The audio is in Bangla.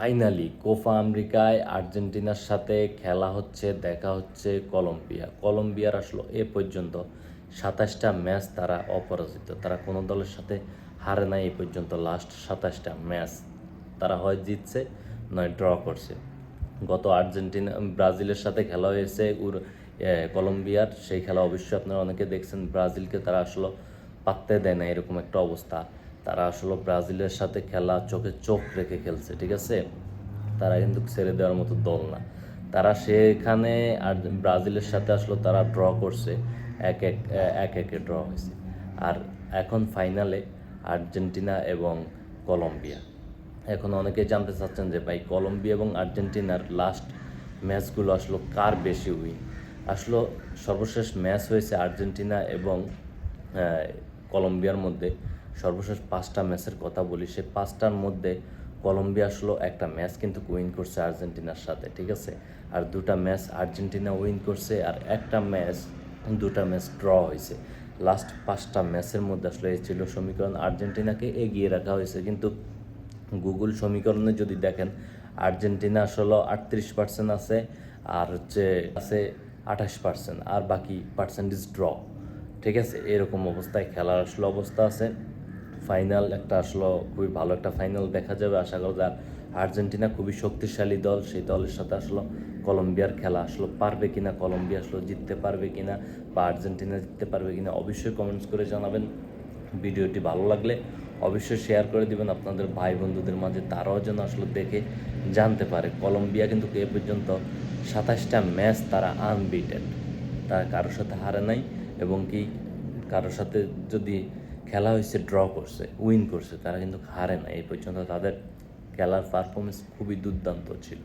ফাইনালি কোফা আমেরিকায় আর্জেন্টিনার সাথে খেলা হচ্ছে, দেখা হচ্ছে কলম্বিয়া। কলম্বিয়ার আসলো এ পর্যন্ত সাতাশটা ম্যাচ তারা অপরাজিত। তারা কোনো দলের সাথে হারে নাই এ পর্যন্ত। লাস্ট সাতাশটা ম্যাচ তারা হয় জিতছে, নয় ড্র করছে। গত আর্জেন্টিনা, ব্রাজিলের সাথে খেলা হয়েছে উর কলম্বিয়ার। সেই খেলা অবশ্যই আপনারা অনেকে দেখছেন। ব্রাজিলকে তারা আসলে পাত্তে দেয় না। এরকম একটা অবস্থা। তারা আসলে ব্রাজিলের সাথে খেলা চোখে চোখ রেখে খেলছে, ঠিক আছে? তারা কিন্তু ছেড়ে দেওয়ার মতো দল না। তারা সেখানে আর ব্রাজিলের সাথে আসলে তারা ড্র করছে, এক এক এক একে ড্র হয়েছে। আর এখন ফাইনালে আর্জেন্টিনা এবং কলম্বিয়া। এখন অনেকে জানতে চাচ্ছেন যে ভাই, কলম্বিয়া এবং আর্জেন্টিনার লাস্ট ম্যাচগুলো আসলে কার বেশি উইন আসলো সর্বশেষ ম্যাচ হয়েছে আর্জেন্টিনা এবং কলম্বিয়ার মধ্যে। সর্বশেষ পাঁচটা ম্যাচের কথা বলি, সেই পাঁচটার মধ্যে কলম্বিয়া আসলো একটা ম্যাচ কিন্তু উইন করছে আর্জেন্টিনার সাথে, ঠিক আছে? আর দুটা ম্যাচ আর্জেন্টিনা উইন করছে আর একটা ম্যাচ, দুটা ম্যাচ ড্র হয়েছে। লাস্ট পাঁচটা ম্যাচের মধ্যে আসলে ছিল সমীকরণ, আর্জেন্টিনাকে এগিয়ে রাখা হয়েছে। কিন্তু গুগল সমীকরণে যদি দেখেন, আর্জেন্টিনা আসলে আটত্রিশ পার্সেন্ট আছে আর হচ্ছে আছে আঠাশ পার্সেন্ট আর বাকি পার্সেন্টেজ ড্র, ঠিক আছে? এরকম অবস্থায় খেলার আসলে অবস্থা আছে। ফাইনাল একটা আসলে, খুবই ভালো একটা ফাইনাল দেখা যাবে। আশা করা যায় আর্জেন্টিনা খুবই শক্তিশালী দল, সেই দলের সাথে আসলে কলম্বিয়ার খেলা। আসলে পারবে কিনা, কলম্বিয়া আসলে জিততে পারবে কিনা বা আর্জেন্টিনা জিততে পারবে কিনা অবশ্যই কমেন্টস করে জানাবেন। ভিডিওটি ভালো লাগলে অবশ্যই শেয়ার করে দিবেন। আপনাদের ভাই বন্ধুদের মাঝে তারাও যেন আসলে দেখে জানতে পারে। কলম্বিয়া কিন্তু এ পর্যন্ত সাতাশটা ম্যাচ তারা আনবিটেড তারা কারোর সাথে হারে নাই এবং কি কারোর সাথে যদি খেলা হয়েছে ড্র করছে উইন করছে, তারা কিন্তু হারে না। এই পর্যন্ত তাদের খেলার পারফরমেন্স খুবই দুর্দান্ত ছিল।